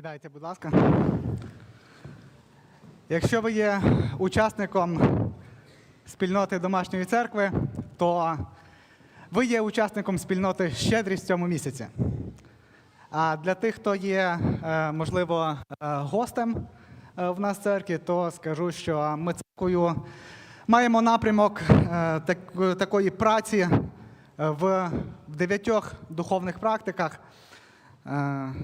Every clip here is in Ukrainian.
Сідайте, будь ласка. Якщо ви є учасником спільноти домашньої церкви, то ви є учасником спільноти щедрість в цьому місяці. А для тих, хто є, е, можливо, е, гостем е, в нас церкві, то скажу, що ми церквою маємо напрямок такої праці в дев'ятьох духовних практиках,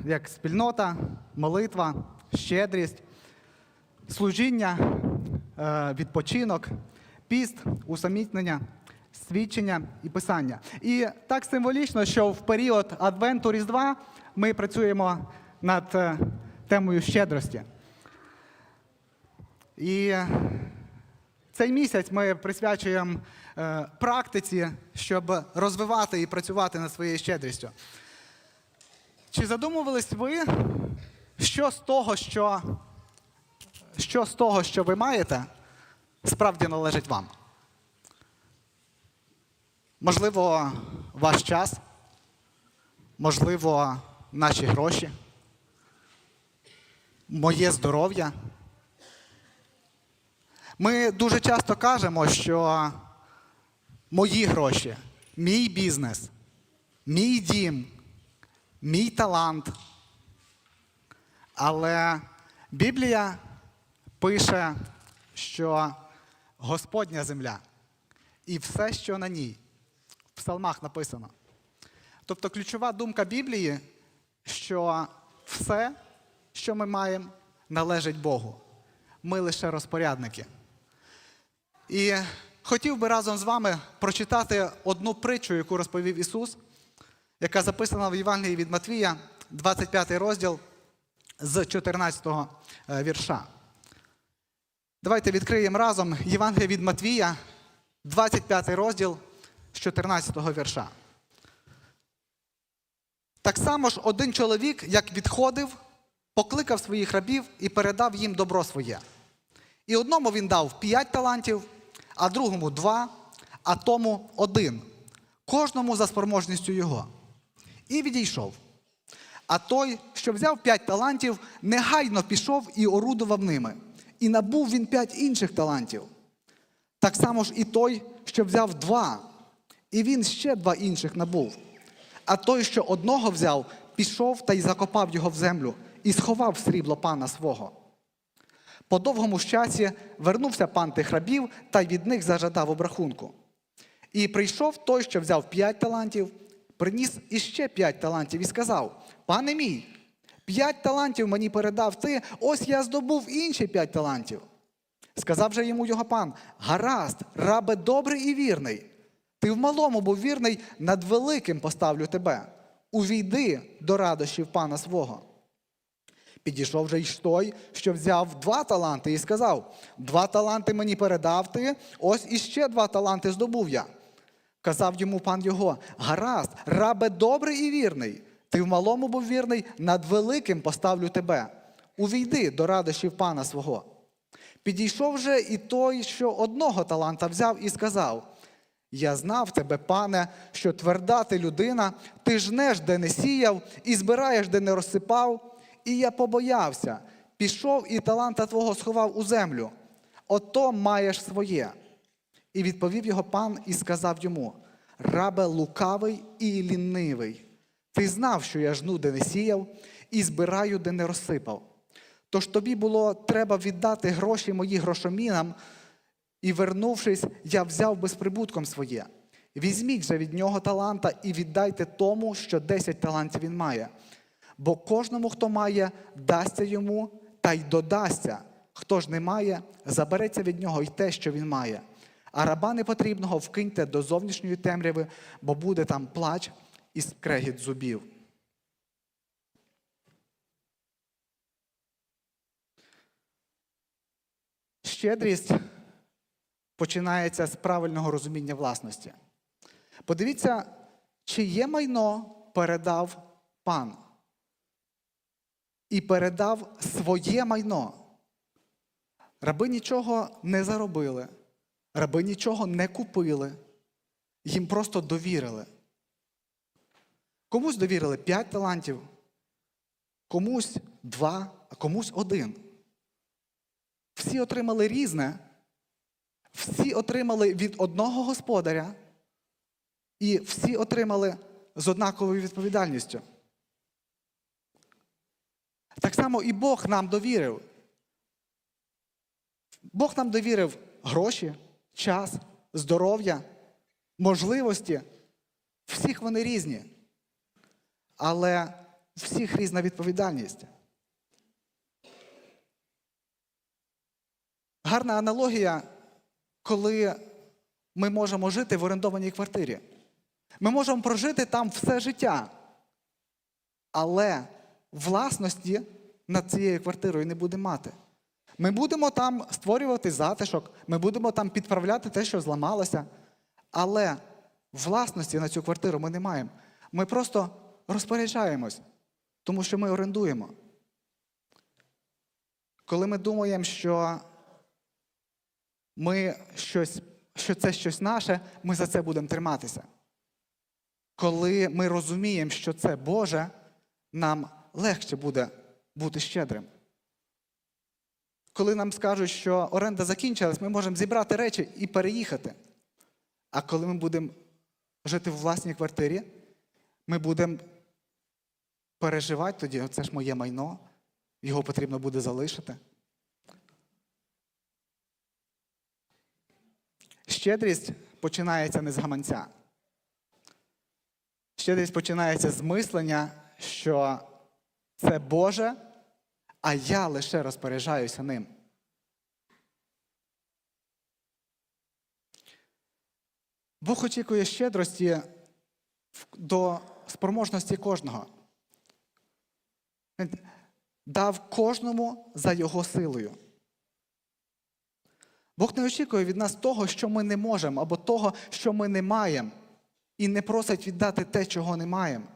як спільнота, молитва, щедрість, служіння, е, відпочинок, піст, усамітнення, свідчення і писання. І так символічно, що в період Адвенту Різдва ми працюємо над е, темою щедрості. І цей місяць ми присвячуємо е, практиці, щоб розвивати і працювати над своєю щедрістю. Чи задумувались ви, що з того, що, що з того, що ви маєте, справді належить вам? Можливо, ваш час, можливо, наші гроші, моє здоров'я. Ми дуже часто кажемо, що мої гроші, мій бізнес, мій дім, мій талант. Але Біблія пише, що Господня земля і все, що на ній. В псалмах написано. Тобто ключова думка Біблії, що все, що ми маємо, належить Богу. Ми лише розпорядники. І хотів би разом з вами прочитати одну притчу, яку розповів Ісус, яка записана в Євангелії від Матвія, 25 розділ з 14 е, вірша. Давайте відкриємо разом Євангеліє від Матвія, 25 розділ з 14 вірша. Так само ж один чоловік, як відходив, покликав своїх рабів і передав їм добро своє. І одному він дав п'ять талантів, а другому два, а тому один, кожному за спроможністю його. І відійшов. А той, що взяв п'ять талантів, негайно пішов і орудував ними. І набув він п'ять інших талантів. Так само ж і той, що взяв два, і він ще два інших набув. А той, що одного взяв, пішов та й закопав його в землю, і сховав срібло пана свого. По довгому часі вернувся пан тих рабів та й від них зажадав обрахунку. І прийшов той, що взяв п'ять талантів, приніс іще п'ять талантів і сказав: Пане мій, п'ять талантів мені передав ти, ось я здобув інші п'ять талантів. Сказав же йому його пан: Гаразд, рабе добрий і вірний. Ти в малому був вірний, над великим поставлю тебе. Увійди до радощів пана свого. Підійшов же й той, що взяв два таланти, і сказав: Два таланти мені передав ти, ось іще два таланти здобув я. Казав йому пан його: Гаразд, рабе добрий і вірний. Ти в малому був вірний, над великим поставлю тебе. Увійди до радощів пана свого. Підійшов же і той, що одного таланта взяв, і сказав: Я знав тебе, пане, що тверда ти людина, ти жнеш, де не сіяв, і збираєш, де не розсипав. І я побоявся, пішов і таланта твого сховав у землю. Ото маєш своє. І відповів його пан і сказав йому: Рабе лукавий і лінивий. Ти знав, що я жну, де не сіяв, і збираю, де не розсипав. Тож тобі було треба віддати гроші мої грошомінам, і, вернувшись, я взяв безприбутком своє. Візьміть же від нього таланта і віддайте тому, що десять талантів він має. Бо кожному, хто має, дасться йому та й додасться. Хто ж не має, забереться від нього й те, що він має. А раба непотрібного вкиньте до зовнішньої темряви, бо буде там плач і скрегіт зубів. Щедрість починається з правильного розуміння власності. Подивіться, чиє майно передав пан. І передав своє майно. Раби нічого не заробили, раби нічого не купили, їм просто довірили. Комусь довірили 5 талантів, комусь два, а комусь один. Всі отримали різне, всі отримали від одного господаря, і всі отримали з однаковою відповідальністю. Так само і Бог нам довірив. Бог нам довірив гроші, час, здоров'я, можливості. Всіх вони різні. Але всіх різна відповідальність. Гарна аналогія, коли ми можемо жити в орендованій квартирі. Ми можемо прожити там все життя. Але власності над цією квартирою не будемо мати. Ми будемо там створювати затишок, ми будемо там підправляти те, що зламалося. Але власності на цю квартиру ми не маємо. Ми просто розпоряджаємось, тому що ми орендуємо. Коли ми думаємо, що ми щось, що це щось наше, ми за це будемо триматися. Коли ми розуміємо, що це Боже, нам легше буде бути щедрим. Коли нам скажуть, що оренда закінчилась, ми можемо зібрати речі і переїхати. А коли ми будемо жити в власній квартирі, ми будемо переживати тоді, це ж моє майно, його потрібно буде залишити. Щедрість починається не з гаманця. Щедрість починається з мислення, що це Боже, а я лише розпоряджаюся ним. Бог очікує щедрості до спроможності кожного. Дав кожному за його силою. Бог не очікує від нас того, що ми не можемо, або того, що ми не маємо, і не просить віддати те, чого не маємо.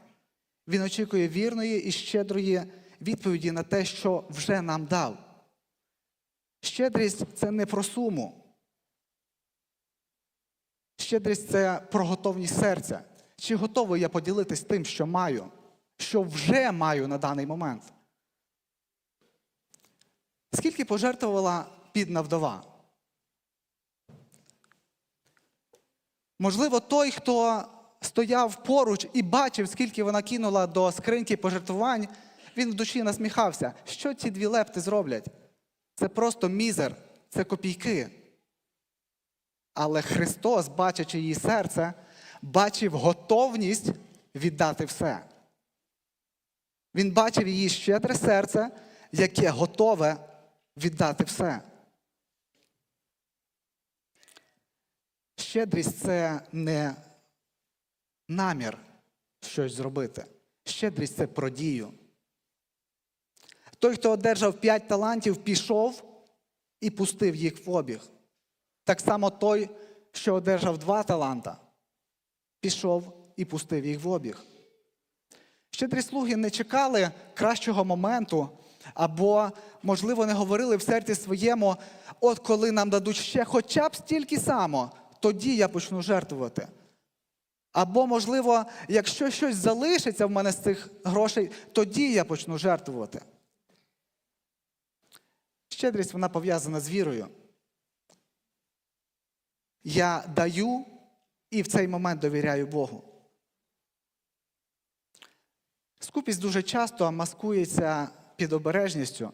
Він очікує вірної і щедрої відповіді на те, що вже нам дав. Щедрість це не про суму. Щедрість це про готовність серця. Чи готовий я поділитись тим, що маю, що вже маю на даний момент? Скільки пожертвувала бідна вдова? Можливо, той, хто стояв поруч і бачив, скільки вона кинула до скриньки пожертвувань, він в душі насміхався. Що ці дві лепти зроблять? Це просто мізер, це копійки. Але Христос, бачачи її серце, бачив готовність віддати все. Він бачив її щедре серце, яке готове віддати все. Щедрість це не намір щось зробити. Щедрість це про дію. Той, хто одержав п'ять талантів, пішов і пустив їх в обіг. Так само той, що одержав два таланта, пішов і пустив їх в обіг. Щедрі слуги не чекали кращого моменту, або, можливо, не говорили в серці своєму, от коли нам дадуть ще хоча б стільки само, тоді я почну жертвувати. Або, можливо, якщо щось залишиться в мене з цих грошей, тоді я почну жертвувати. Щедрість вона пов'язана з вірою. Я даю і в цей момент довіряю Богу. Скупість дуже часто маскується під обережністю.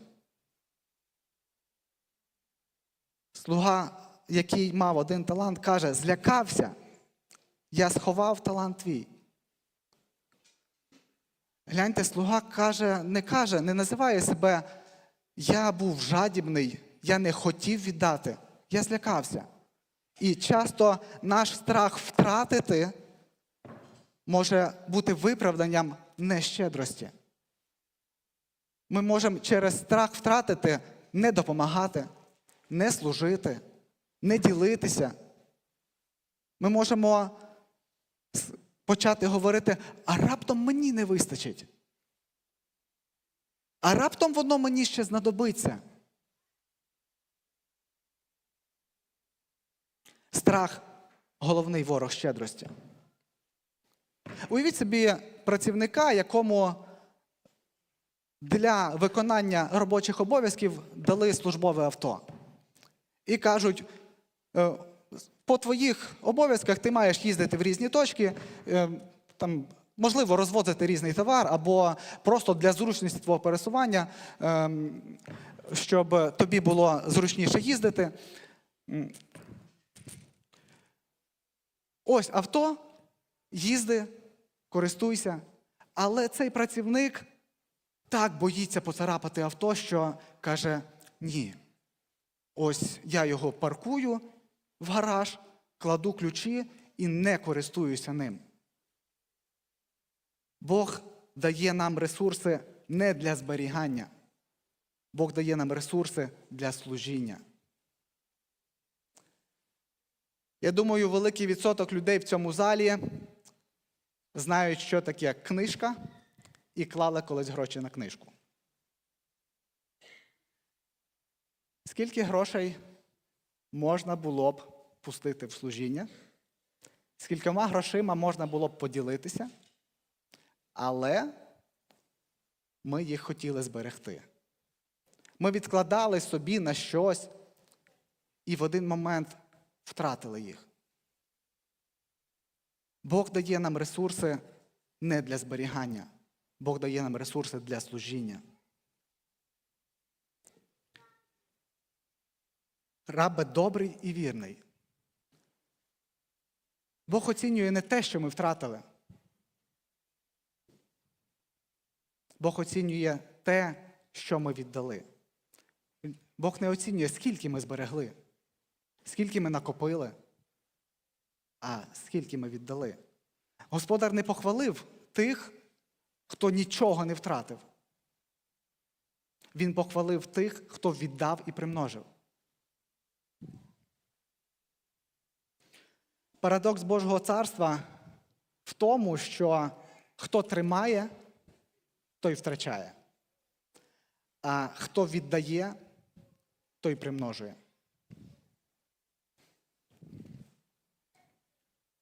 Слуга, який мав один талант, каже: злякався, я сховав талант твій. Гляньте, слуга каже, не каже, не називає себе Я був жадібний, я не хотів віддати, я злякався. І часто наш страх втратити може бути виправданням нещедрості. Ми можемо через страх втратити не допомагати, не служити, не ділитися. Ми можемо почати говорити, а раптом мені не вистачить. А раптом воно мені ще знадобиться. Страх головний ворог щедрості. Уявіть собі працівника, якому для виконання робочих обов'язків дали службове авто. І кажуть, е, по твоїх обов'язках ти маєш їздити в різні точки, е, там, можливо, розвозити різний товар, або просто для зручності твого пересування, ем, щоб тобі було зручніше їздити. Ось авто, їзди, користуйся. Але цей працівник так боїться поцарапати авто, що каже: ні. Ось я його паркую в гараж, кладу ключі і не користуюся ним. Бог дає нам ресурси не для зберігання. Бог дає нам ресурси для служіння. Я думаю, великий відсоток людей в цьому залі знають, що таке книжка, і клали колись гроші на книжку. Скільки грошей можна було б пустити в служіння? Скількома грошима можна було б поділитися, але ми їх хотіли зберегти. Ми відкладали собі на щось і в один момент втратили їх. Бог дає нам ресурси не для зберігання, Бог дає нам ресурси для служіння. Рабе добрий і вірний. Бог оцінює не те, що ми втратили. Бог оцінює те, що ми віддали. Бог не оцінює, скільки ми зберегли, скільки ми накопили, а скільки ми віддали. Господар не похвалив тих, хто нічого не втратив. Він похвалив тих, хто віддав і примножив. Парадокс Божого царства в тому, що хто тримає, той втрачає. А хто віддає, той примножує.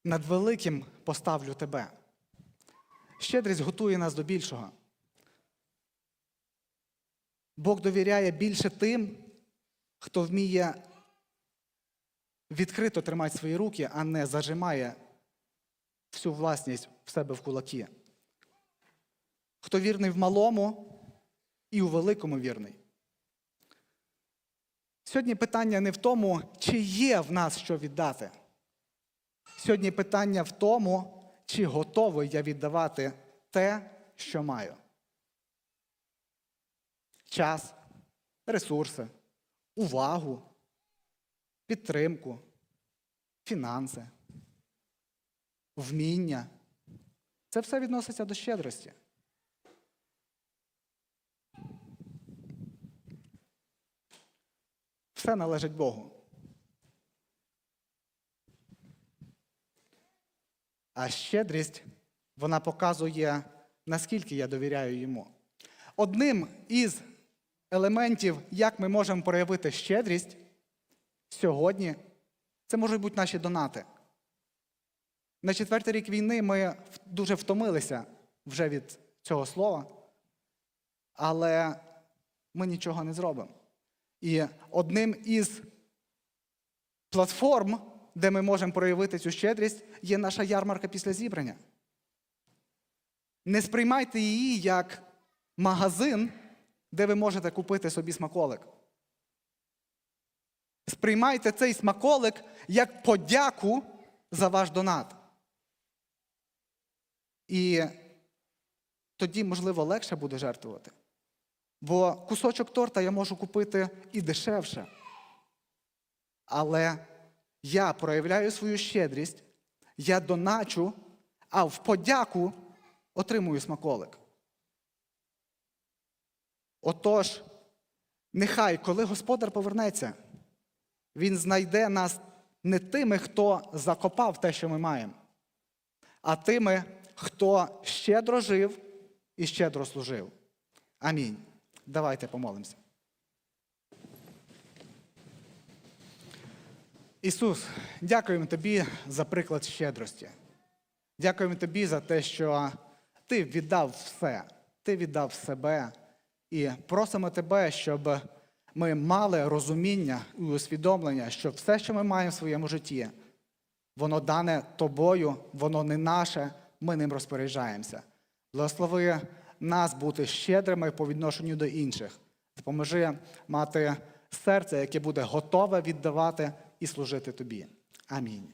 Над великим поставлю тебе. Щедрість готує нас до більшого. Бог довіряє більше тим, хто вміє відкрито тримати свої руки, а не зажимає всю власність в себе в кулаки. Хто вірний в малому і у великому вірний. Сьогодні питання не в тому, чи є в нас що віддати. Сьогодні питання в тому, чи готовий я віддавати те, що маю. Час, ресурси, увагу, підтримку, фінанси, вміння. Це все відноситься до щедрості. Все належить Богу. А щедрість, вона показує, наскільки я довіряю йому. Одним із елементів, як ми можемо проявити щедрість сьогодні, це можуть бути наші донати. На четвертий рік війни ми дуже втомилися вже від цього слова, але ми нічого не зробимо. І одним із платформ, де ми можемо проявити цю щедрість, є наша ярмарка після зібрання. Не сприймайте її як магазин, де ви можете купити собі смаколик. Сприймайте цей смаколик як подяку за ваш донат. І тоді, можливо, легше буде жертвувати. Бо кусочок торта я можу купити і дешевше. Але я проявляю свою щедрість, я доначу, а в подяку отримую смаколик. Отож, нехай, коли господар повернеться, він знайде нас не тими, хто закопав те, що ми маємо, а тими, хто щедро жив і щедро служив. Амінь. Давайте помолимося. Ісус, дякуємо Тобі за приклад щедрості. Дякуємо Тобі за те, що Ти віддав все. Ти віддав себе, І просимо тебе, щоб ми мали розуміння і усвідомлення, що все, що ми маємо в своєму житті, воно дане тобою, воно не наше, ми ним розпоряджаємося. Благослови нас бути щедрими по відношенню до інших. Допоможи мати серце, яке буде готове віддавати і служити тобі. Амінь.